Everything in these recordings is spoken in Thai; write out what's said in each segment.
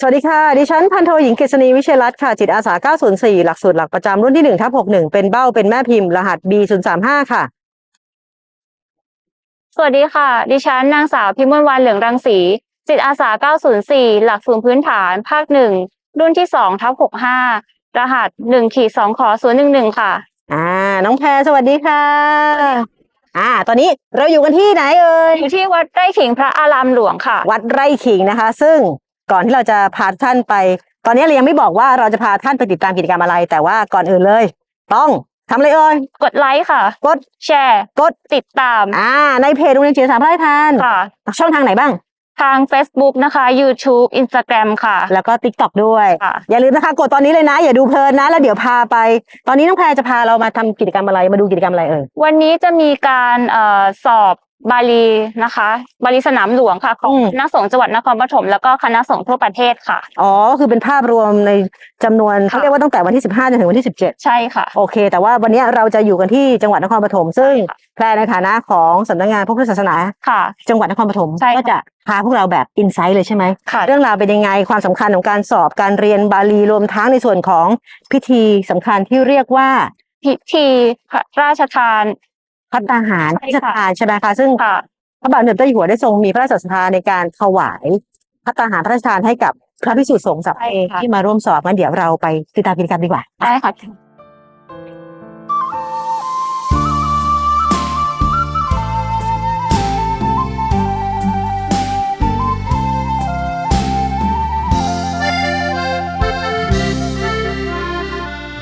สวัสดีค่ะ ดิฉันพันโทหญิงกฤษณีวิเชยรัตน์ค่ะ จิตอาสา 904 หลักสูตรหลักประจำรุ่นที่1ทับ61 เป็นเบ้าเป็นแม่พิมพ์ รหัส B035 ค่ะ สวัสดีค่ะ ดิฉันนางสาวพิมลวันเหลืองรังสี จิตอาสา 904 หลักสูตรพื้นฐาน ภาคหนึ่งรุ่นที่2ทับ65 รหัส1ขีด2ขอ011 ค่ะ อ่า น้องแพรสวัสดีค่ะ อ่า ตอนนี้เราอยู่กันที่ไหนเอ่ยอยู่ที่วัดไร่ขิงพระอารามหลวงค่ะ วัดไร่ขิงนะคะ ซึ่ง ก่อนที่เราจะพาท่านไป ตอนนี้เรายังไม่บอกว่าเราจะพาท่านไปติดตามกิจกรรมอะไร แต่ว่าก่อนอื่นเลย ต้องทำอะไรเอ่ยกดไลค์ค่ะ กดแชร์ กดติดตาม อ่า ในเพจโรงเรียนจิตอาสาพระราชทานค่ะ ช่องทางไหนบ้าง ทาง Facebook นะคะ YouTube Instagram ค่ะ แล้วก็ t ิ k t o k ด้วย ค่ะ อย่าลืมนะคะ กดตอนนี้เลยนะ อย่าดูเพลินนะ แล้วเดี๋ยวพาไป ตอนนี้น้องแพรจะพาเรามาทำกิจกรรมอะไร มาดูกิจกรรมอะไรเอ่ย วันนี้จะมีการเอ่อสอบ บาลีนะคะ บาลีสนามหลวงค่ะ ของอืม คณะสงฆ์จังหวัดนครปฐมแล้วก็คณะสงฆ์ทั่วประเทศค่ะ อ๋อคือเป็นภาพรวมในจำนวนค่ะเขาเรียกว่าตั้งแต่วันที่ 15จนถึงวันที่ 17 ใช่ค่ะ โอเค แต่ว่าวันนี้เราจะอยู่กันที่จังหวัดนครปฐมซึ่งค่ะ แพรในฐานะของสำนักงานพระพุทธศาสนา ค่ะ จังหวัดนครปฐมใช่ค่ะ ก็จะพาพวกเราแบบอินไซต์เลยใช่ไหม ค่ะ เรื่องราวเป็นยังไงความสำคัญของการสอบการเรียนบาลีรวมทั้งในส่วนของพิธีสำคัญที่เรียกว่า พิธีพระราชทาน พัฒนาหารใช่พิค่ะธานใช่ไหมคะซึ่งค่ะพระบาทสมเด็จเจ้าอยู่หัวได้ทรงมีพระราชศรัทธาในการถวายพัฒนาหารพระราชทานให้กับพระภิกษุสงฆ์สามใช่เณรค่ะที่มาร่วมสอบงั้นเดี๋ยวเราไปติดตามกิจกรรมดีกว่าได้ค่ะ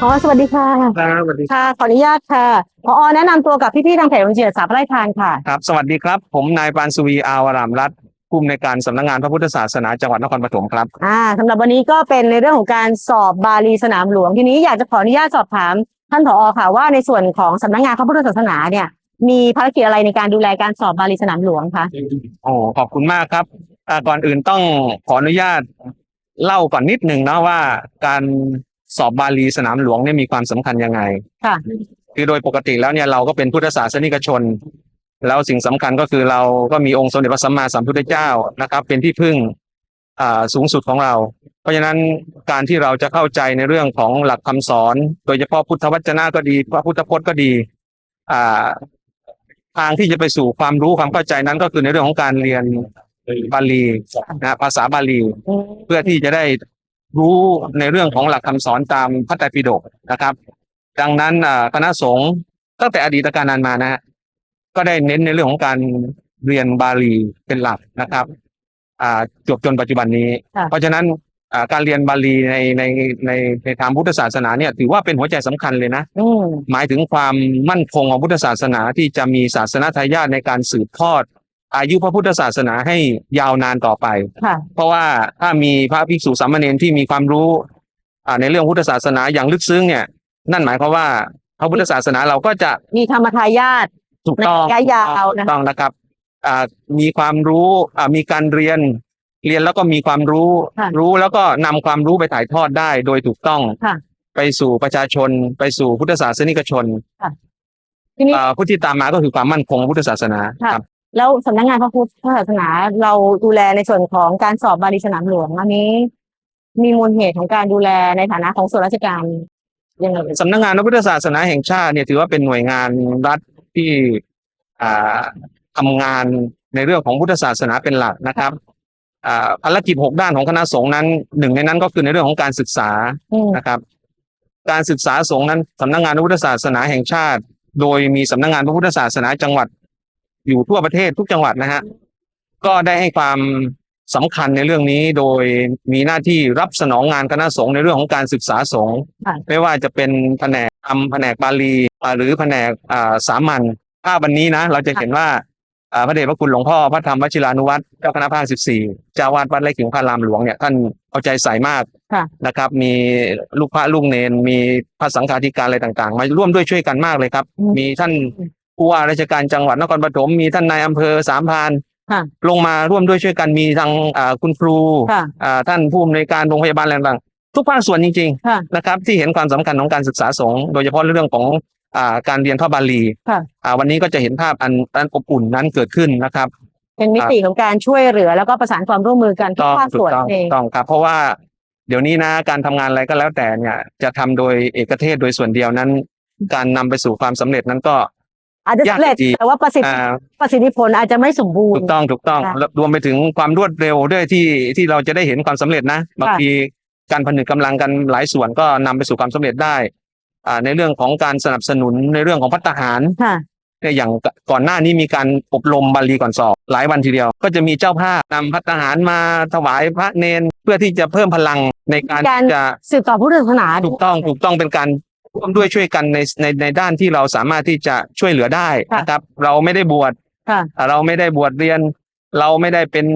อสวัสดีค่ะครับสวัสดีค่ะขออนุญาตค่ะพอแนะนำตัวกับพี่ๆทางเพจโรงเรียนสาพระราชทานค่ะครับสวัสดีครับ ผมนายปานสุวีอาวรามรัตน์ผู้อำนวยการสำนักงานพระพุทธศาสนาจังหวัดนครปฐมครับอ่าสำหรับวันนี้ก็เป็นในเรื่องของการสอบบาลีสนามหลวงทีนี้อยากจะขออนุญาตสอบถามท่านผอค่ะว่าในส่วนของสำนักงานพระพุทธศาสนาเนี่ยมีภารกิจอะไรในการดูแลการสอบบาลีสนามหลวงคะโอ้ขอบคุณมากครับอ่าก่อนอื่นต้องขออนุญาตเล่าก่อนนิดหนึ่งนะว่าการ สอบบาลีสนามหลวงเนี่ยมีความสำคัญยังไงค่ะคือโดยปกติแล้วเนี่ยเราก็เป็นพุทธศาสนิกชน แล้วสิ่งสำคัญก็คือเราก็มีองค์สมเด็จพระสัมมาสัมพุทธเจ้านะครับ เป็นที่พึ่งอ่าสูงสุดของเรา เพราะฉะนั้นการที่เราจะเข้าใจในเรื่องของหลักคำสอน โดยเฉพาะพุทธวจนะก็ดีพระพุทธพจน์ก็ดีอ่าทางที่จะไปสู่ความรู้ความเข้าใจนั้นก็คือในเรื่องของการเรียนบาลีนะภาษาบาลี เพื่อที่จะได้ รู้ในเรื่องของหลักคำสอนตามพระไตรปิฎกนะครับ ดังนั้นอ่าคณะสงฆ์ตั้งแต่อดีตการนานมานะฮะก็ได้เน้นในเรื่องของการเรียนบาลีเป็นหลักนะครับอ่าจบจนปัจจุบันนี้ค่ะเพราะฉะนั้นอ่าการเรียนบาลีในในในในทางพุทธศาสนาเนี่ยถือว่าเป็นหัวใจสำคัญเลยนะอืมหมายถึงความมั่นคงของพุทธศาสนาที่จะมีศาสนาทายาทในการสืบทอด อายุพระพุทธศาสนาให้ยาวนานต่อไปค่ะเพราะว่าถ้ามีพระภิกษุสามเณรที่มีความรู้อ่าในเรื่องพุทธศาสนาอย่างลึกซึ้งเนี่ย นั่นหมายความว่าพระพุทธศาสนาเราก็จะมีธรรมทายาทถูกต้องในระยะยาวนะถูกต้องนะครับอ่ามีความรู้อ่ามีการเรียนเรียนแล้วก็มีความรู้ค่ะรู้แล้วก็นำความรู้ไปถ่ายทอดได้โดยถูกต้องค่ะไปสู่ประชาชน ไปสู่พุทธศาสนิกชนทีนี้อ่าผู้ที่ตามมาก็คือความมั่นคงของพุทธศาสนาค่ะครับ แล้วสำนักงานพระพุทธศาสนาเราดูแลในส่วนของการสอบบาลีสนามหลวงอันนี้ มีมูลเหตุของการดูแลในฐานะของส่วนราชการยังไงสำนักงานพระพุทธศาสนาแห่งชาติเนี่ยถือว่าเป็นหน่วยงานรัฐที่อ่าทำงานในเรื่องของพุทธศาสนาเป็นหลักนะครับอ่าภารกิจหกด้านของคณะสงฆ์นั้นหนึ่งในนั้นก็คือในเรื่องของการศึกษาอืมนะครับ การศึกษาสงฆ์นั้นสำนักงานพระพุทธศาสนาแห่งชาติ โดยมีสำนักงานพระพุทธศาสนาจังหวัด อยู่ทั่วประเทศทุกจังหวัดนะฮะก็ได้ให้ความสำคัญในเรื่องนี้โดยมีหน้าที่รับสนองงานคณะสงฆ์ในเรื่องของการศึกษาสงฆ์ค่ะไม่ว่าจะเป็นแผนกธรรมแผนกบาลีอ่าหรือแผนกอ่าสามัญภาพวันนี้นะ เราจะเห็นว่าอ่าพระเดชพระคุณหลวงพ่อพระธรรมวชิรานุวัตรเจ้าคณะภาคสิบสี่เจ้าวาดวัดไร่ขิงพระรามหลวงเนี่ยท่านเอาใจใส่มากค่ะนะครับ มีลูกพระลูกเนน มีพระสังฆาธิการอะไรต่างๆ มาร่วมด้วยช่วยกันมากเลยครับอืมมีท่าน ผู้ว่าราชการจังหวัดนครปฐมมีท่านนายอำเภอสามพรานค่ะลงมาร่วมด้วยช่วยกันมีทางอ่าคุณครูค่ะอ่าท่านผู้อำนวยการโรงพยาบาลอะไรต่างๆทุกภาคส่วนจริงๆค่ะนะครับที่เห็นความสำคัญของการศึกษาสงฆ์โดยเฉพาะเรื่องของอ่าการเรียนพระบาลีค่ะอ่าวันนี้ก็จะเห็นภาพอันอันอบอุ่นนั้นเกิดขึ้นนะครับ เป็นมิติของการช่วยเหลือแล้วก็ประสานความร่วมมือกันทุกต้องภาคถูส่วกนต้องเองถูกต้องครับเพราะว่าเดี๋ยวนี้นะการทำงานอะไรก็แล้วแต่เนี่ยจะทำโดยเอกเทศโดยส่วนเดียวนั้น การนำไปสู่ความสำเร็จนั้นก็ อาจจะสำเร็จยากจริงแต่ว่าประสิทธิอ่า ประสิทธิผลอาจจะไม่สมบูรถูณ์ กต้องถูกต้องค่ะแล้วรวมไปถึงความรวดเร็วด้วยที่ที่เราจะได้เห็นความสำเร็จนะบางทีการผนึกกำลังกันหลายส่วนก็นำไปสู่ความสำเร็จได้อ่าในเรื่องของการสนับสนุนในเรื่องของพัฒหารค่ะ เนี่ยอย่างก่อนหน้านี้มีการอบรมบาลีก่อนสอบหลายวันทีเดียว ก็จะมีเจ้าภาพนำพัฒหารมาถวายพระเนนเพื่อที่จะเพิ่มพลังในการการ ที่จะ สืบต่อพุทธศาสนา ถูกต้องถูกต้องเป็นการ ร่วมด้วยช่วยกันในในในด้านที่เราสามารถที่จะช่วยเหลือได้นะครับ เราไม่ได้บวชค่ะอ่าเราไม่ได้บวชเรียน เราไม่ได้เป็น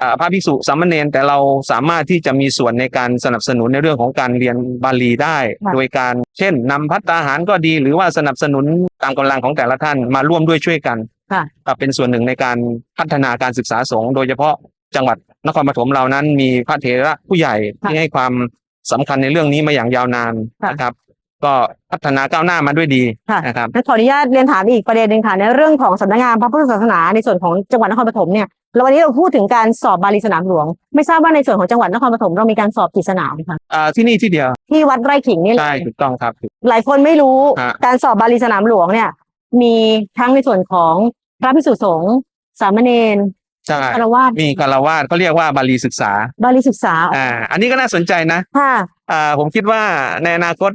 อ่าพระภิกษุสามเณรแต่เราสามารถที่จะมีส่วนในการสนับสนุนในเรื่องของการเรียนบาลีได้ค่ะโดยการเช่นนำพัตตาหารก็ดี หรือว่าสนับสนุนตามกำลังของแต่ละท่านมาร่วมด้วยช่วยกันค่ะอ่าเป็นส่วนหนึ่งในการพัฒนาการศึกษาสงฆ์โดยเฉพาะจังหวัดนครปฐมเรานั้นมีพระเถระผู้ใหญ่ที่ให้ความสำคัญในเรื่องนี้มาอย่างยาวนานค่ะนะครับ ก็พัฒนาก้าวหน้ามาด้วยดีค่ะนะครับงั้นขออนุญาตเรียนถามอีกประเด็นหนึ่งค่ะในเรื่องของสำนักงานพระพุทธศาสนาในส่วนของจังหวัดนครปฐมเนี่ยแล้ววันนี้เราพูดถึงการสอบบาลีสนามหลวง ไม่ทราบว่าในส่วนของจังหวัดนครปฐมเรามีการสอบกี่สนามคะอ่าที่นี่ที่เดียวที่วัดไร่ขิงนี่แหละใช่ถูกต้องครับ หลายคนไม่รู้ฮะการสอบบาลีสนามหลวงเนี่ย มีทั้งในส่วนของพระภิกษุสงฆ์สามเณรใช่คารวาสมีคารวาสเขาเรียกว่าบาลีศึกษา บาลีศึกษาอ่าอันนี้ก็น่าสนใจนะค่ะอ่าผมคิดว่าในอนาคต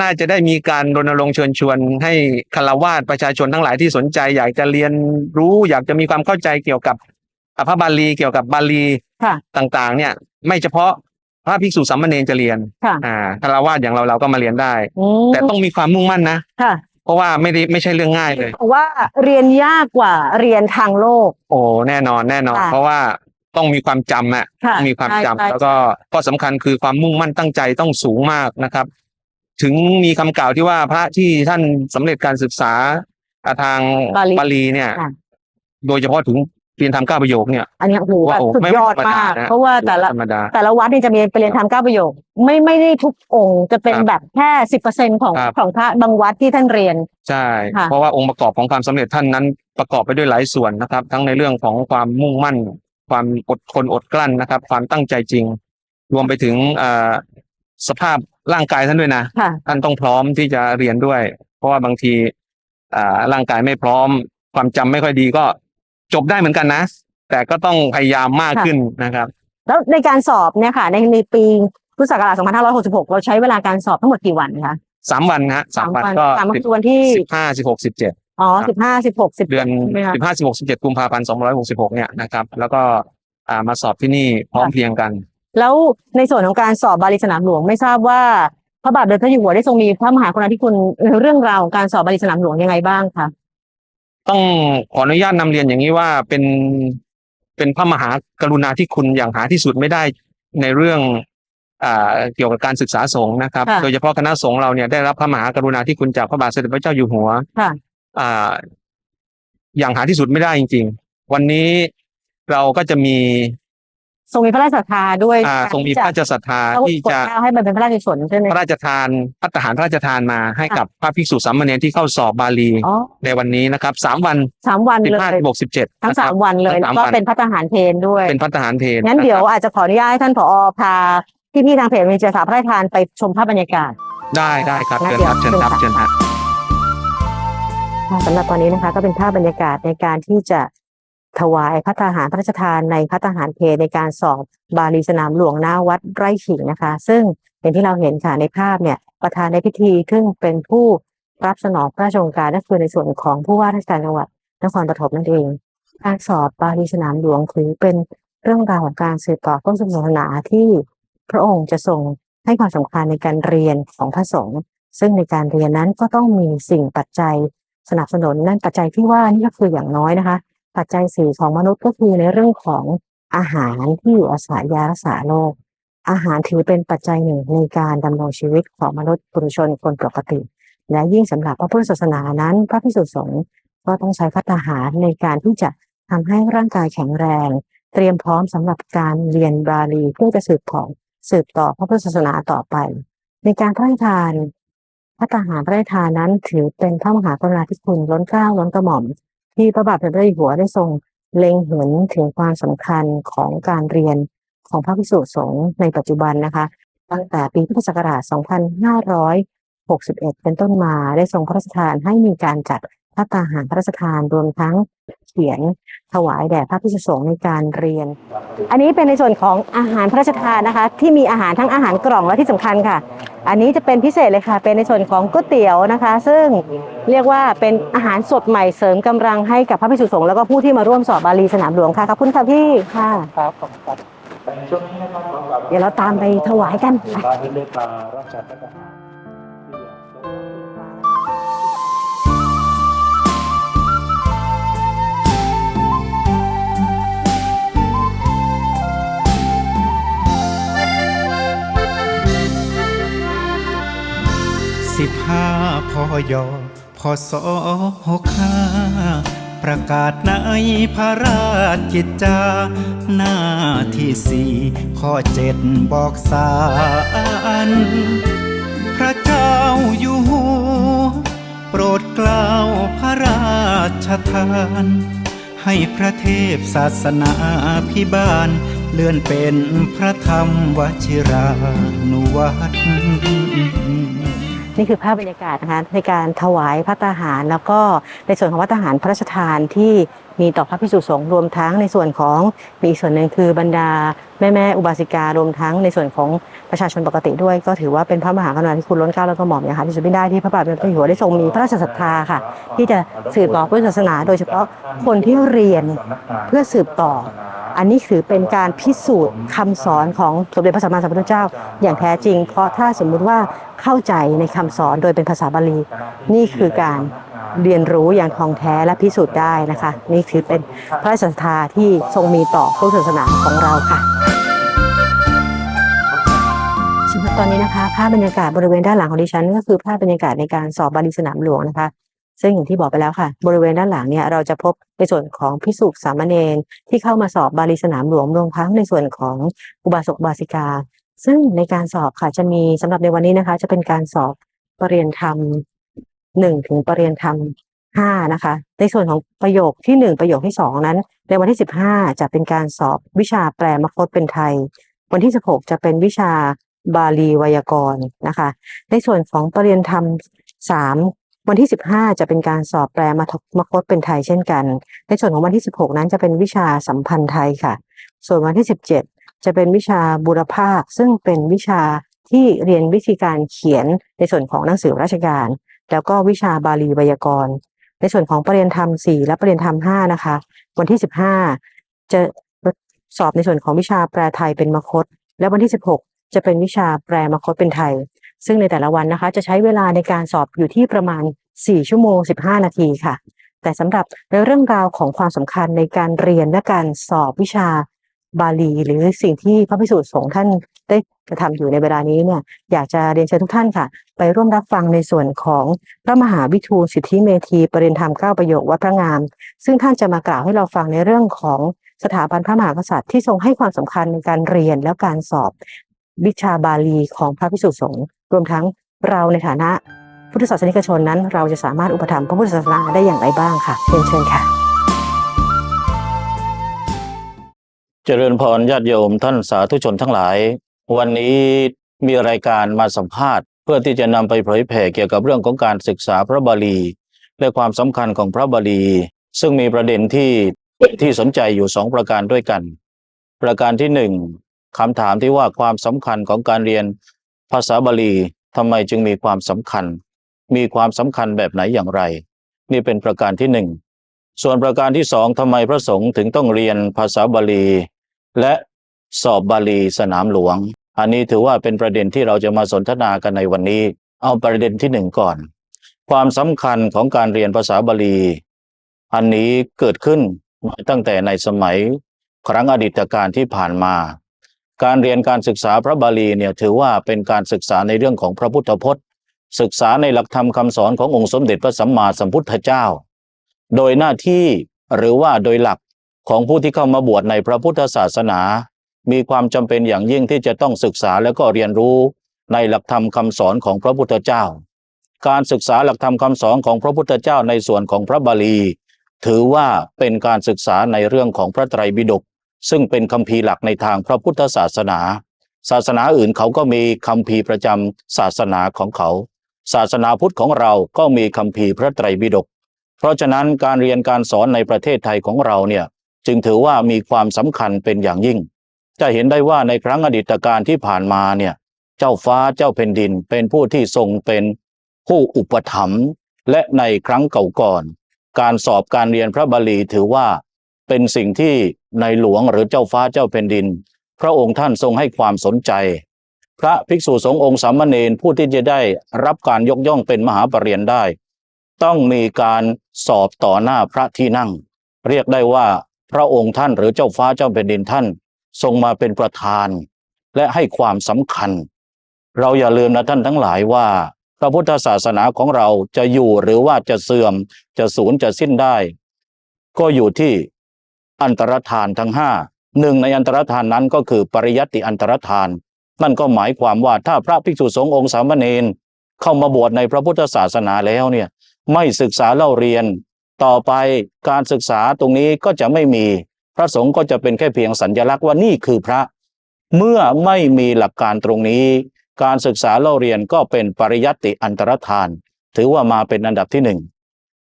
น่าจะได้มีการรณรงค์เชิญชวน ให้คารวาสประชาชนทั้งหลายที่สนใจ อยากจะเรียนรู้ อยากจะมีความเข้าใจเกี่ยวกับอ่าพระบาลีเกี่ยวกับบาลีค่ะต่างๆ เนี่ย ไม่เฉพาะพระภิกษุสามเณรจะเรียนค่ะอ่าคารวาสอย่างเราเราก็มาเรียนได้อืมแต่ต้องมีความมุ่งมั่นนะค่ะเพราะว่าไม่ได้ไม่ใช่เรื่องง่ายเลยบอกว่าเรียนยากกว่าเรียนทางโลก โอ้แน่นอนแน่นอนค่ะเพราะว่าต้องมีความจำอะค่ะต้องมีความใช่จำใช่แล้วก็ข้อสำคัญคือความมุ่งมั่นตั้งใจต้องสูงมากนะครับ ถึงมีคำกล่าวที่ว่าพระที่ท่านสำเร็จการศึกษาอ่าทางบาลีบาลีเนี่ยค่ะโดยเฉพาะถึงเรียนทำเก้าประโยคเนี่ย อันนี้โอ้โหแบบโอ้สุดไม่ยอดธรรมมากนะเพราะว่าแต่ละธรรมดาแต่ละวัดนี่จะมีไปเรียนทำเก้าประโยค ไม่ไม่ได้ทุกองค์จะเป็นครับแบบแค่สิบเปอร์เซ็นของครับของพระบางวัดที่ท่านเรียน ใช่ค่ะเพราะว่าองค์ประกอบของความสำเร็จท่านนั้น ประกอบไปด้วยหลายส่วนนะครับ ทั้งในเรื่องของความมุ่งมั่น ความอดทนอดกลั้นนะครับ ความตั้งใจจริง รวมไปถึงเอ่อสภาพ ร่างกายท่านด้วยนะค่ะ ท่านต้องพร้อมที่จะเรียนด้วย เพราะว่าบางทีอ่าร่างกายไม่พร้อม ความจำไม่ค่อยดีก็จบได้เหมือนกันนะ แต่ก็ต้องพยายามมากค่ะ ขึ้นนะครับ แล้วในการสอบเนี่ยค่ะ ในในปีพุทธศักราช2566 เราใช้เวลาการสอบทั้งหมดกี่วันคะสามวันฮะสามวันก็สามวันคือวันที่ สิบห้าสิบหกสิบเจ็ด อ๋อครับสิบห้าสิบหกสิบเดือนใช่ไหมคะ สิบห้าสิบหกสิบเจ็ดกุมภาพันธ์สองร้อยหกสิบหกเนี่ยนะครับ แล้วก็อ่ามาสอบที่นี่พร้อมค่ะเพรียงกัน แล้วในส่วนของการสอบบาลีสนามหลวงไม่ทราบว่าพระบาทสมเด็จพระอยู่หัวได้ทรงมีพระมหากรุณาธิคุณเรื่องราวของการสอบบาลีสนามหลวงยังไงบ้างคะต้องขออนุญาตนำเรียนอย่างนี้ว่าเป็นเป็นพระมหากรุณาธิคุณอย่างหาที่สุดไม่ได้ในเรื่องอ่าเกี่ยวกับการศึกษาสงฆ์นะครับค่ะโดยเฉพาะคณะสงฆ์เราเนี่ยได้รับพระมหากรุณาธิคุณจากพระบาทสมเด็จพระเจ้าอยู่หัวค่ะอ่าอย่างหาที่สุดไม่ได้จริง ๆ วันนี้เราก็จะมี ทรงมีพระราชศรัทธาด้วยอ่าทรงมีพระราชศรัทธาเขาที่โปรดจะเกล้าให้มันเป็นพระราชกุศลใช่ไหมพระราชทานพัฒหารพระราชทานมาให้ค่ะกับพระภิกษุสามเณรที่เข้าสอบบาลีอ๋อในวันนี้นะครับสามวันสามวันสิบเลยห้าสิบหกสิบเจ็ดทั้งสามวันเลยทั้แล้วงก็สามวันเป็นพระทหารเพลด้วย เป็นพัฒหารเพลงั้นเดี๋ยวะครับอาจจะขออนุญาตให้ท่านผอพาพี่พี่ๆทางเพจมีเจสาพระราชทานไปชมภาพบรรยากาศ ได้ได้ครับงั้นเชิญครับเดี๋เชิยวญครับเชิญครับสำหรับตอนนี้นะคะก็เป็นภาพบรรยากาศในการที่จะ ถวายพระทหารพระราชทานในพระทหารเพในการสอบบาลีสนามหลวงหน้าวัดไร่ขิงนะคะ ซึ่งเป็นที่เราเห็นค่ะในภาพเนี่ยประธานในพิธีซึ่งเป็นผู้รับสนองพระราชโองการนั่นคือในส่วนของผู้ว่าราชการจังหวัดนครปฐมนั่นเอง การสอบบาลีสนามหลวงถือเป็นเรื่องราวของการสืบต่อพระพุทธศาสนาที่พระองค์จะทรงให้ความสำคัญในการเรียนของพระสงฆ์ซึ่งในการเรียนนั้นก็ต้องมีสิ่งปัจจัยสนับสนุนนั่นปัจจัยที่ว่านี่ก็คืออย่างน้อยนะคะ ปัจจัยสี่ของมนุษย์ก็คือในเรื่องของอาหารที่อยู่อาศัยยารักษาโรคอาหารถือเป็นปัจจัยหนึ่งในการดำรงชีวิตของมนุษย์ปุถุชนคนปกติ และยิ่งสำหรับพระพุทธศาสนานั้น พระพิสุสงฆ์ก็ต้องใช้พัฒหารในการที่จะทำให้ร่างกายแข็งแรง เตรียมพร้อมสำหรับการเรียนบาลีเพื่อจะสืบของสืบต่อพระพุทธศาสนาต่อไป ในการพระราชทานพระทหารพระราชทานนั้นถือเป็นพระมหากรุณาธิคุณล้นเกล้าล้นกระหม่อม ที่พระบาทสมเด็จพระเจ้าอยู่หัวได้ทรงเล็งเห็นถึงความสำคัญของการเรียนของพระภิกษุสงฆ์ในปัจจุบันนะคะ ตั้งแต่ปีพุทธศักราช 2561 เป็นต้นมาได้ทรงพระราชทานให้มีการจัดพระตาหารพระราชทานรวมทั้งเขียนถวายแด่พระภิกษุสงฆ์ในการเรียน อันนี้เป็นในส่วนของอาหารพระราชทานนะคะ ที่มีอาหารทั้งอาหารกล่องและที่สำคัญค่ะอันนี้จะเป็นพิเศษเลยค่ะ เป็นในส่วนของก๋วยเตี๋ยวนะคะ ซึ่งเรียกว่าเป็นอาหารสดใหม่เสริมกำลังให้กับพระภิกษุสงฆ์แล้วก็ผู้ที่มาร่วมสอบบาลีสนามหลวงค่ะขอบคุณค่ะพี่ค่ะครับขอบคุณครับช่วงนี้นะครับขอกราบเดี๋ยวเราตามไปถวายกันบ้านที่ได้ สิบห้าพอยอพอสอหกห้าประกาศในพระราชกิจจา หน้าที่สี่ข้อเจ็ดบอกสารพระเจ้าอยู่หัวโปรดกล้าวพระราชทาน ให้พระเทพศาสนาพิบาล เลื่อนเป็นพระธรรมวชิรานุวัตร นี่คือภาพบรรยากาศนะคะในการถวายพระตาหาร แล้วก็ในส่วนของพระตาหารพระราชทานที่ มีต่อพระภิกษุสงฆ์รวมทั้งในส่วนของมีอีกส่วนหนึ่งคือบรรดาแม่แม่อุบาสิการวมทั้งในส่วนของประชาชนปกติด้วย ก็ถือว่าเป็นพระมหากรุณาธิคุณล้นเกล้าแล้วก็หม่อมนะคะที่สุดไม่ได้ที่พระบาทสมเด็จพระเจ้าอยู่หัวได้ทรงมีพระราชศรัทธาค่ะ ที่จะสืบต่อพุทธศาสนา โดยเฉพาะคนที่เรียนเพื่อสืบต่อ อันนี้ถือเป็นการพิสูจน์คำสอนของสมเด็จพระสัมมาสัมพุทธเจ้า อย่างแท้จริง เพราะถ้าสมมุติว่าเข้าใจในคำสอนโดยเป็นภาษาบาลี นี่คือการ เรียนรู้อย่างทองแท้และพิสูจน์ได้นะคะ นี่ถือเป็นพระราชศรัทธาที่ทรงมีต่อพุทธศาสนาของเราค่ะสำหรับตอนนี้นะคะภาพบรรยากาศบริเวณด้านหลังของดิฉัน ก็คือภาพบรรยากาศในการสอบบาลีสนามหลวงนะคะ ซึ่งอย่างที่บอกไปแล้วค่ะ บริเวณด้านหลังเนี่ยเราจะพบในส่วนของพิสุสามเณรที่เข้ามาสอบบาลีสนามหลวงรวมทั้งในส่วนของอุบาสกบาสิกา ซึ่งในการสอบค่ะจะมีสำหรับในวันนี้นะคะ จะเป็นการสอบปรริญญาธรรม หนึ่งถึงปรริญญาธรรมห้านะคะ ในส่วนของประโยคที่หนึ่งประโยคที่สองนั้น ในวันที่สิบห้าจะเป็นการสอบวิชาแปลมคตเป็นไทย วันที่สิบหกจะเป็นวิชาบาลีไวยากรณ์นะคะ ในส่วนของปรริญญาธรรมสามวันที่ 15 จะเป็นการสอบแปลมาทมคตเป็นไทยเช่นกัน ในส่วนของวันที่ 16 นั้นจะเป็นวิชาสัมพันธ์ไทยค่ะ ส่วนวันที่ 17 จะเป็นวิชาบุรพาค ซึ่งเป็นวิชาที่เรียนวิธีการเขียนในส่วนของหนังสือราชการ แล้วก็วิชาบาลีไวยากรณ์ ในส่วนของปรริญญาธรรม4และปรริญญาธรรม5นะคะ วันที่15จะสอบในส่วนของวิชาแปลไทยเป็นมคต และวันที่16จะเป็นวิชาแปลมคตเป็นไทย ซึ่งในแต่ละวันนะคะ จะใช้เวลาในการสอบอยู่ที่ประมาณ4ชั่วโมง15นาทีค่ะ แต่สำหรับในเรื่องราวของความสำคัญในการเรียนและการสอบวิชา บาลี หรือสิ่งที่พระพิสุทธิ์สงฆ์ท่านได้กระทำอยู่ในเวลานี้เนี่ยอยากจะเรียนเชิญทุกท่านค่ะ ไปร่วมรับฟังในส่วนของพระมหาวิทูลสิทธิเมธีปริญธรรมเก้าประโยควัดพระงาม ซึ่งท่านจะมากล่าวให้เราฟังในเรื่องของสถาบันพระมหากษัตริย์ที่ทรงให้ความสำคัญในการเรียนและการสอบวิชาบาลีของพระพิสุทธิ์สงฆ์รวมทั้งเราในฐานะพุทธศาสนิกชนนั้น เราจะสามารถอุปถัมภ์พระพุทธศาสนาได้อย่างไรบ้างค่ะเรียนเชิญค่ะ เจริญพรญาติโยมท่านสาธุชนทั้งหลาย วันนี้มีรายการมาสัมภาษณ์ เพื่อที่จะนำไปเผยแผ่เกี่ยวกับเรื่องของการศึกษาพระบาลีและความสำคัญของพระบาลี ซึ่งมีประเด็นที่ที่สนใจอยู่สองประการด้วยกัน ประการที่หนึ่งคำถามที่ว่าความสำคัญของการเรียนภาษาบาลีทำไมจึงมีความสำคัญ มีความสำคัญแบบไหนอย่างไร นี่เป็นประการที่หนึ่งส่วนประการที่สองทำไมพระสงฆ์ถึงต้องเรียนภาษาบาลี และสอบบาลีสนามหลวง อันนี้ถือว่าเป็นประเด็นที่เราจะมาสนทนากันในวันนี้ เอาประเด็นที่หนึ่งก่อน ความสำคัญของการเรียนภาษาบาลี อันนี้เกิดขึ้นตั้งแต่ในสมัยครั้งอดีตการที่ผ่านมา การเรียนการศึกษาพระบาลีเนี่ยถือว่าเป็นการศึกษาในเรื่องของพระพุทธพจน์ ศึกษาในหลักธรรมคำสอนขององค์สมเด็จพระสัมมาสัมพุทธเจ้า โดยหน้าที่หรือว่าโดยหลัก ของผู้ที่เข้ามาบวชในพระพุทธศาสนา มีความจำเป็นอย่างยิ่งที่จะต้องศึกษาและก็เรียนรู้ในหลักธรรมคำสอนของพระพุทธเจ้า การศึกษาหลักธรรมคำสอนของพระพุทธเจ้าในส่วนของพระบาลี ถือว่าเป็นการศึกษาในเรื่องของพระไตรปิฎกซึ่งเป็นคัมภีร์หลักในทางพระพุทธศาสนา ศาสนาอื่นเขาก็มีคัมภีร์ประจำศาสนาของเขา ศาสนาพุทธของเราก็มีคัมภีร์พระไตรปิฎกเพราะฉะนั้นการเรียนการสอนในประเทศไทยของเราเนี่ย จึงถือว่ามีความสำคัญเป็นอย่างยิ่ง จะเห็นได้ว่าในครั้งอดีตการที่ผ่านมาเนี่ยเจ้าฟ้าเจ้าแผ่นดิน เป็นผู้ที่ทรงเป็นผู้อุปถัมภ์และในครั้งเก่าก่อน การสอบการเรียนพระบาลีถือว่าเป็นสิ่งที่ในหลวงหรือเจ้าฟ้าเจ้าแผ่นดิน พระองค์ท่านทรงให้ความสนใจ พระภิกษุสงฆ์องค์สามเณรผู้ที่จะได้รับการยกย่องเป็นมหาปรริญญาได้ ต้องมีการสอบต่อหน้าพระที่นั่ง เรียกได้ว่า พระองค์ท่านหรือเจ้าฟ้าเจ้าแผ่นดินท่านทรงมาเป็นประธาน และให้ความสำคัญ เราอย่าลืมนะท่านทั้งหลายว่าพระพุทธศาสนาของเราจะอยู่หรือว่าจะเสื่อมจะสูญจะสิ้นได้ ก็อยู่ที่อันตรธานทั้งห้าหนึ่งในอันตรธานนั้นก็คือปริยัติอันตรธาน นั่นก็หมายความว่าถ้าพระภิกษุสงฆ์องค์สามเณรเข้ามาบวชในพระพุทธศาสนาแล้วเนี่ยไม่ศึกษาเล่าเรียน ต่อไปการศึกษาตรงนี้ก็จะไม่มี พระสงฆ์ก็จะเป็นแค่เพียงสัญลักษณ์ว่านี่คือพระ เมื่อไม่มีหลักการตรงนี้ การศึกษาเล่าเรียนก็เป็นปริยัติอันตรธาน ถือว่ามาเป็นอันดับที่หนึ่ง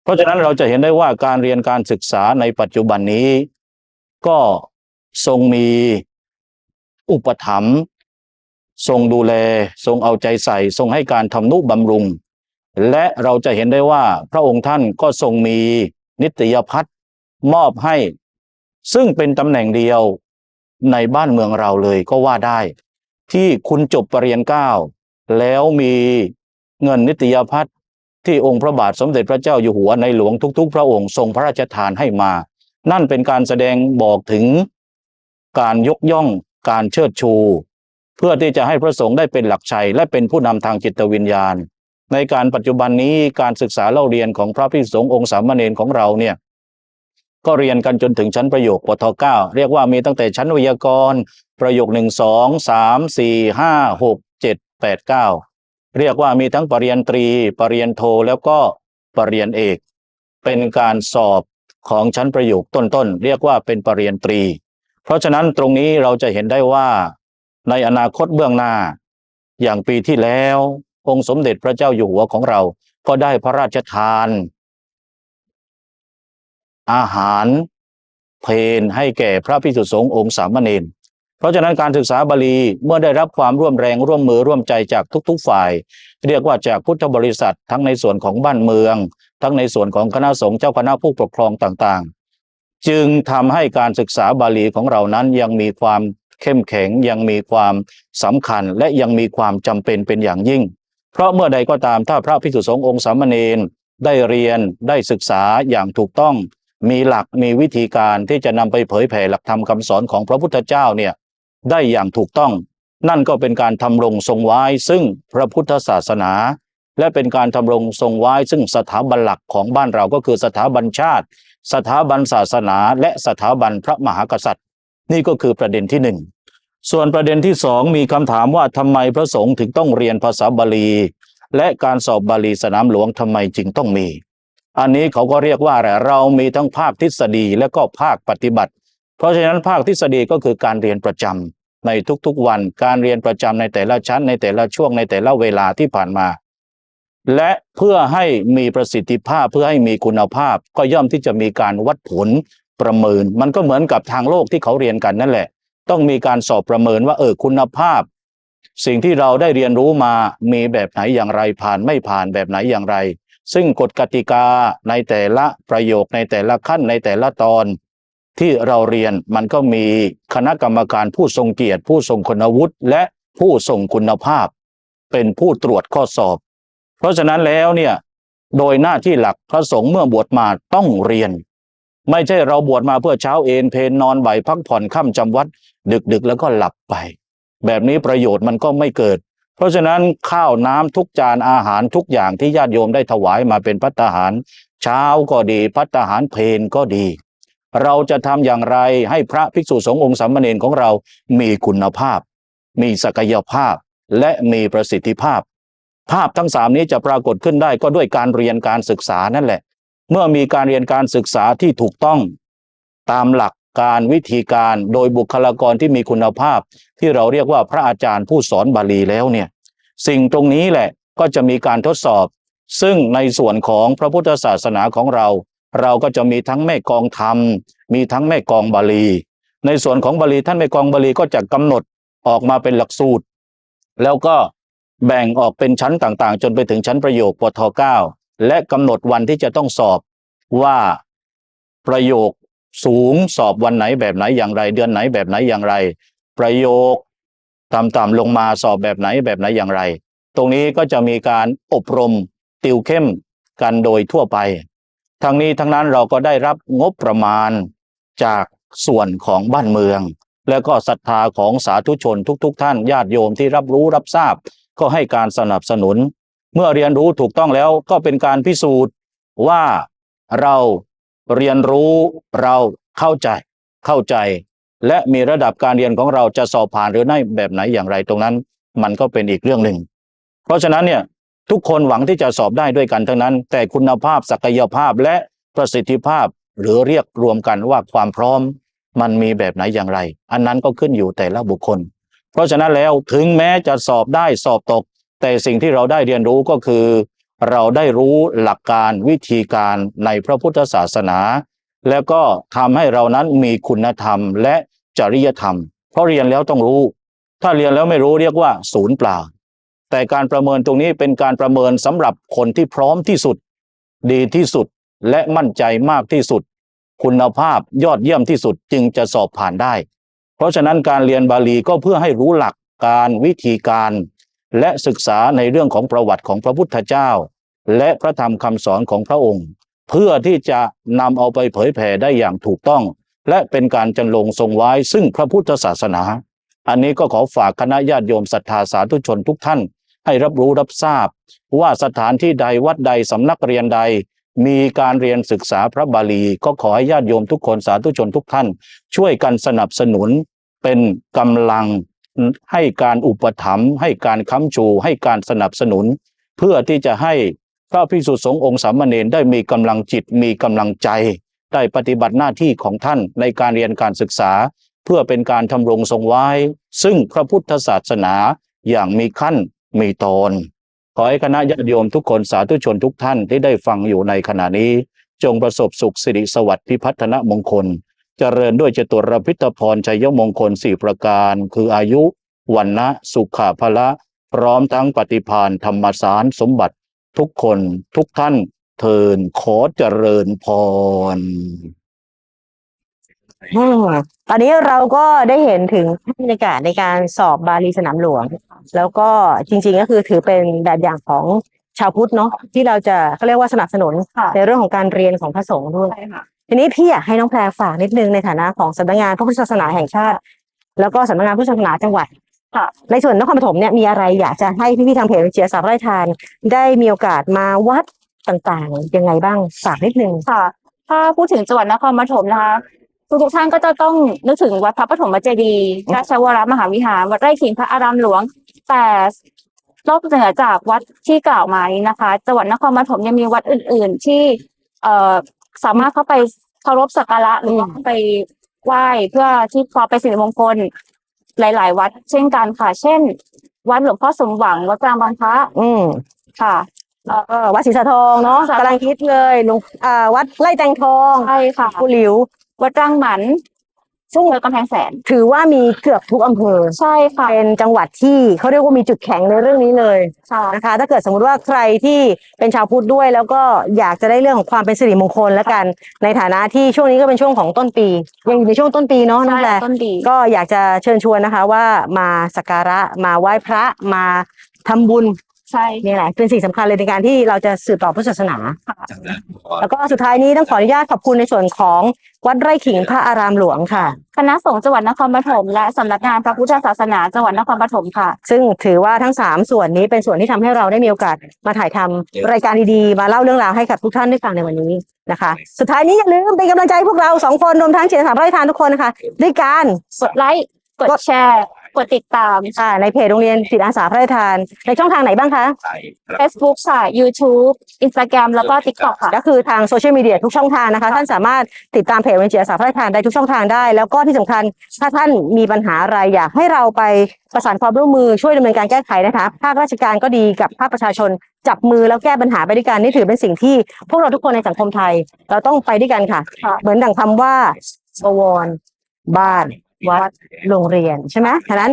เพราะฉะนั้นเราจะเห็นได้ว่าการเรียนการศึกษาในปัจจุบันนี้ ก็ทรงมีอุปถัมภ์ทรงดูแล ทรงเอาใจใส่ ทรงให้การทำนุบำรุง และเราจะเห็นได้ว่าพระองค์ท่านก็ทรงมีนิตยพัฒน์มอบให้ ซึ่งเป็นตำแหน่งเดียวในบ้านเมืองเราเลยก็ว่าได้ ที่คุณจบปรริญญาเก้าแล้วมีเงินนิตยพัฒน์ที่องค์พระบาทสมเด็จพระเจ้าอยู่หัวในหลวงทุก ๆ พระองค์ทรงพระราชทานให้มา นั่นเป็นการแสดงบอกถึงการยกย่องการเชิดชู เพื่อที่จะให้พระสงฆ์ได้เป็นหลักชัยและเป็นผู้นำทางจิตวิญญาณ ในการปัจจุบันนี้การศึกษาเล่าเรียนของพระภิษสงฆ์องค์สามเณรของเราเนี่ยก็เรียนกันจนถึงชั้นประโยคปทเก้าเรียกว่ามีตั้งแต่ชั้นไวยากร ประโยคหนึ่งสองสามสี่ห้าหกเจ็ดแปดเก้าเรียกว่ามีทั้งปรริญญาตรี ปรริญญาโทแล้วก็ปรริญญาเอก เป็นการสอบของชั้นประโยคต้นๆเรียกว่าเป็นปรริญญาตรี เพราะฉะนั้นตรงนี้เราจะเห็นได้ว่า ในอนาคตเบื้องหน้า อย่างปีที่แล้ว องค์สมเด็จพระเจ้าอยู่หัวของเรา ก็ได้พระราชทาน อาหารเพนให้แก่พระภิกษุสงฆ์องค์สามเณรเพราะฉะนั้นการศึกษาบาลีเมื่อได้รับความร่วมแรงร่วมมือร่วมใจจากทุก ๆ ฝ่าย เรียกว่าจากพุทธบริษัท ทั้งในส่วนของบ้านเมือง ทั้งในส่วนของคณะสงฆ์เจ้าคณะผู้ปกครองต่างๆ จึงทำให้การศึกษาบาลีของเรานั้นยังมีความเข้มแข็งยังมีความสำคัญและยังมีความจำเป็นเป็นอย่างยิ่ง เพราะเมื่อใดก็ตามถ้าพระภิกษุสงฆ์องค์สามเณรได้เรียนได้ศึกษาอย่างถูกต้อง มีหลักมีวิธีการที่จะนำไปเผยแผ่หลักธรรมคำสอนของพระพุทธเจ้าเนี่ยได้อย่างถูกต้อง นั่นก็เป็นการทำรงทรงไว้ ซึ่งพระพุทธศาสนา และเป็นการทำรงทรงไว้ ซึ่งสถาบันหลักของบ้านเราก็คือสถาบันชาติ สถาบันศาสนา และสถาบันพระมหากษัตริย์ นี่ก็คือประเด็นที่หนึ่ง ส่วนประเด็นที่สองมีคำถามว่าทำไมพระสงฆ์ถึงต้องเรียนภาษาบาลี และการสอบบาลีสนามหลวงทำไมจึงต้องมี อันนี้เขาก็เรียกว่าเรามีทั้งภาคทฤษฎีและก็ภาคปฏิบัติ เพราะฉะนั้นภาคทฤษฎีก็คือการเรียนประจำในทุกๆวัน การเรียนประจำในแต่ละชั้นในแต่ละช่วงในแต่ละเวลาที่ผ่านมา และเพื่อให้มีประสิทธิภาพเพื่อให้มีคุณภาพ ก็ย่อมที่จะมีการวัดผลประเมิน มันก็เหมือนกับทางโลกที่เขาเรียนกันนั่นแหละ ต้องมีการสอบประเมินว่า เออคุณภาพ สิ่งที่เราได้เรียนรู้มามีแบบไหนอย่างไรผ่านไม่ผ่านแบบไหนอย่างไร ซึ่งกฎกติกาในแต่ละประโยคในแต่ละขั้นในแต่ละตอน ที่เราเรียนมันก็มีคณะกรรมการผู้ทรงเกียรติ ผู้ทรงคุณวุฒิและผู้ทรงคุณภาพ เป็นผู้ตรวจข้อสอบ เพราะฉะนั้นแล้วเนี่ยโดยหน้าที่หลักพระสงฆ์เมื่อบวชมาต้องเรียน ไม่ใช่เราบวชมาเพื่อเช้าเอนเพนนอนบ่ายพักผ่อนค่ำจำวัด ดึกๆแล้วก็หลับไป แบบนี้ประโยชน์มันก็ไม่เกิด เพราะฉะนั้นข้าวน้ำทุกจานอาหารทุกอย่างที่ญาติโยมได้ถวายมาเป็นพัตตาหาร เช้าก็ดีพัตตาหารเพนก็ดี เราจะทำอย่างไรให้พระภิกษุสงฆ์องค์สามเณรของเรา มีคุณภาพ มีศักยภาพและมีประสิทธิภาพ ภาพทั้งสามนี้จะปรากฏขึ้นได้ก็ด้วยการเรียนการศึกษานั่นแหละ เมื่อมีการเรียนการศึกษาที่ถูกต้อง ตามหลักการวิธีการโดยบุคลากรที่มีคุณภาพ ที่เราเรียกว่าพระอาจารย์ผู้สอนบาลีแล้วเนี่ยสิ่งตรงนี้แหละก็จะมีการทดสอบ ซึ่งในส่วนของพระพุทธศาสนาของเรา เราก็จะมีทั้งแม่กองธรรม มีทั้งแม่กองบาลี ในส่วนของบาลีท่านแม่กองบาลีก็จะกำหนดออกมาเป็นหลักสูตร แล้วก็แบ่งออกเป็นชั้นต่างๆ จนไปถึงชั้นประโยคปทเก้า และกำหนดวันที่จะต้องสอบว่าประโยคสูงสอบวันไหนแบบไหนอย่างไร เดือนไหนแบบไหนอย่างไร ประโยคต่ำๆลงมาสอบแบบไหนแบบไหนอย่างไร ตรงนี้ก็จะมีการอบรมติวเข้มกันโดยทั่วไป ทั้งนี้ทั้งนั้นเราก็ได้รับงบประมาณจากส่วนของบ้านเมือง แล้วก็ศรัทธาของสาธุชนทุก ๆ ท่านญาติโยมที่รับรู้รับทราบ ก็ให้การสนับสนุน เมื่อเรียนรู้ถูกต้องแล้วก็เป็นการพิสูจน์ว่าเราเรียนรู้เราเข้าใจเข้าใจ และมีระดับการเรียนของเราจะสอบผ่านหรือไม่แบบไหนอย่างไรตรงนั้น มันก็เป็นอีกเรื่องหนึ่ง เพราะฉะนั้นเนี่ยทุกคนหวังที่จะสอบได้ด้วยกันทั้งนั้น แต่คุณภาพศักยภาพและประสิทธิภาพหรือเรียกรวมกันว่าความพร้อม มันมีแบบไหนอย่างไร อันนั้นก็ขึ้นอยู่แต่ละบุคคล เพราะฉะนั้นแล้วถึงแม้จะสอบได้สอบตก แต่สิ่งที่เราได้เรียนรู้ก็คือ เราได้รู้หลักการวิธีการในพระพุทธศาสนา แล้วก็ทำให้เรานั้นมีคุณธรรมและจริยธรรม เพราะเรียนแล้วต้องรู้ ถ้าเรียนแล้วไม่รู้เรียกว่าศูนย์เปล่า แต่การประเมินตรงนี้เป็นการประเมินสำหรับคนที่พร้อมที่สุด ดีที่สุดและมั่นใจมากที่สุด คุณภาพยอดเยี่ยมที่สุดจึงจะสอบผ่านได้ เพราะฉะนั้นการเรียนบาลีก็เพื่อให้รู้หลักการวิธีการ และศึกษาในเรื่องของประวัติของพระพุทธเจ้า และพระธรรมคำสอนของพระองค์ เพื่อที่จะนำเอาไปเผยแผ่ได้อย่างถูกต้อง และเป็นการจันลงทรงไว้ซึ่งพระพุทธศาสนา อันนี้ก็ขอฝากคณะญาติโยมศรัทธาสาธุชนทุกท่าน ให้รับรู้รับทราบ ว่าสถานที่ใดวัดใดสำนักเรียนใด มีการเรียนศึกษาพระบาลีก็ขอให้ญาติโยมทุกคนสาธุชนทุกท่าน ช่วยกันสนับสนุนเป็นกำลัง ให้การอุปถัมภ์ให้การค้ำชู ให้การสนับสนุน เพื่อที่จะให้พระภิกษุสงฆ์องค์สามเณรได้มีกำลังจิตมีกำลังใจ ได้ปฏิบัติหน้าที่ของท่านในการเรียนการศึกษา เพื่อเป็นการทำรงทรงไว้ ซึ่งพระพุทธศาสนาอย่างมีขั้นมีตอนขอให้คณะญาติโยมทุกคนสาธุชนทุกท่านที่ได้ฟังอยู่ในขณะนี้ จงประสบสุขสิริสวัสดิ์พิพัฒนมงคล เจริญด้วยเจตุรพิธพรชัยมงคลสี่ประการ คืออายุวันนะสุขะพละ พร้อมทั้งปฏิพานธรรมสารสมบัติทุกคนทุกท่านเทินขอเจริญพรตอนนี้เราก็ได้เห็นถึงบรรยากาศในการสอบบาลีสนามหลวง แล้วก็จริง ๆ ก็คือถือเป็นแบบอย่างของชาวพุทธเนาะที่เราจะเขาเรียกว่าสนับสนุนในเรื่องของการเรียนของพระสงฆ์ด้วย ทีนี้พี่อยากให้น้องแพรฝากนิดนึงในฐานะของสำนักงานพระพุทธศาสนาแห่งชาติ แล้วก็สำนักงานพุทธศาสนาจังหวัดค่ะในส่วนนครปฐมเนี่ยมีอะไรอยากจะให้พี่ๆทางเพจวิเชียรสามไร่ทาน ได้มีโอกาสมาวัดต่างๆ ยังไงบ้างฝากนิดนึงค่ะ ถ้าพูดถึงจังหวัดนครปฐมนะคะทุกทุกๆท่านก็จะต้องนึกถึงวัดพระปฐมเจดีย์ราชวรมหาวิหารวัดไร่ขิงพระอารามหลวง แต่นอกเหนือจากวัดที่กล่าวมานี้นะคะจังหวัดนครปฐมยังมีวัดอื่น ๆ ที่เอ่อ สามารถเข้าไปเคารพสักการะหรือว่าไปไหว้เพื่อที่ความเป็นสิริมงคลหลาย ๆ วัด เช่นกันค่ะ เช่น วัดหลวงพ่อสมหวังวัดกลางบางพระอืมค่ะแล้วก็วัดศรีสะทองเนาะศรีสะทองกำลังคิดเลยหลวงอ่าวัดไร่แตงทองใช่ค่ะกุหลิว วัดรังหมัน ซึ่งเมืองกำแพงแสน ถือว่ามีเกือบทุกอำเภอ ใช่ค่ะ เป็นจังหวัดที่เขาเรียกว่ามีจุดแข็งในเรื่องนี้เลยค่ะ นะคะ ถ้าเกิดสมมุติว่าใครที่เป็นชาวพุทธด้วย แล้วก็อยากจะได้เรื่องของความเป็นสิริมงคลแล้วกัน ในฐานะที่ช่วงนี้ก็เป็นช่วงของต้นปี ยังอยู่ในช่วงต้นปีเนาะน้องแพรต้นดีก็อยากจะเชิญชวนนะคะว่ามาสักการะมาไหว้พระมาทำบุญ ใช่นี่แหละเป็นสิ่งสำคัญเลยในการที่เราจะสืบต่อพุทธศาสนาค่ะแล้วก็สุดท้ายนี้ต้องขออนุญาตขอบคุณในส่วนของวัดไร่ขิงพระอารามหลวงค่ะ คณะสงฆ์จังหวัดนครปฐมและสำนักงานพระพุทธศาสนาจังหวัดนครปฐมค่ะ ซึ่งถือว่าทั้งสามส่วนนี้เป็นส่วนที่ทำให้เราได้มีโอกาสมาถ่ายทำรายการดีๆ มาเล่าเรื่องราวให้กับทุกท่านได้ฟังในวันนี้นะคะ สุดท้ายนี้อย่าลืมเป็นกำลังใจให้พวกเราสองคนรวมทั้งเชียร์สามไร่ทานทุกคนนะคะด้วยการ กดไลค์ กดแชร์ กดติดตามค่ะ ในเพจโรงเรียนจิตอาสาพระราชทาน ในช่องทางไหนบ้างคะ Facebook ค่ะ YouTube Instagram แล้วก็ TikTok ค่ะ ก็คือทางโซเชียลมีเดียทุกช่องทางนะคะ ท่านสามารถติดตามเพจโรงเรียนจิตอาสาพระราชทานได้ทุกช่องทางได้ แล้วก็ที่สำคัญถ้าท่านมีปัญหาอะไรอยากให้เราไปประสานความร่วมมือช่วยดำเนินการแก้ไขนะคะภาคราชการก็ดีกับภาคประชาชน จับมือแล้วแก้ปัญหาไปด้วยกันนี่ถือเป็นสิ่งที่ พวกเราทุกคนในสังคมไทย เราต้องไปด้วยกันค่ะค่ะเหมือนดังคำว่าบวรบ้าน วัดโรงเรียนใช่ไหมฉะนั้น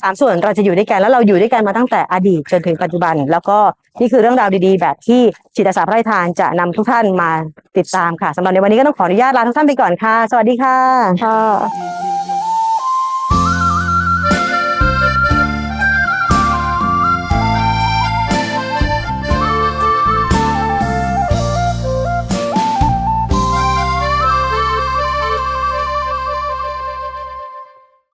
สามส่วนเราจะอยู่ด้วยกันแล้วเราอยู่ด้วยกันมาตั้งแต่อดีตจนถึงปัจจุบัน แล้วก็นี่คือเรื่องราวดีๆ แบบที่จิตอาสาพระราชทานจะนำทุกท่านมาติดตามค่ะสำหรับในวันนี้ก็ต้องขออนุญาตลาทุกท่านไปก่อนค่ะ สวัสดีค่ะค่ะ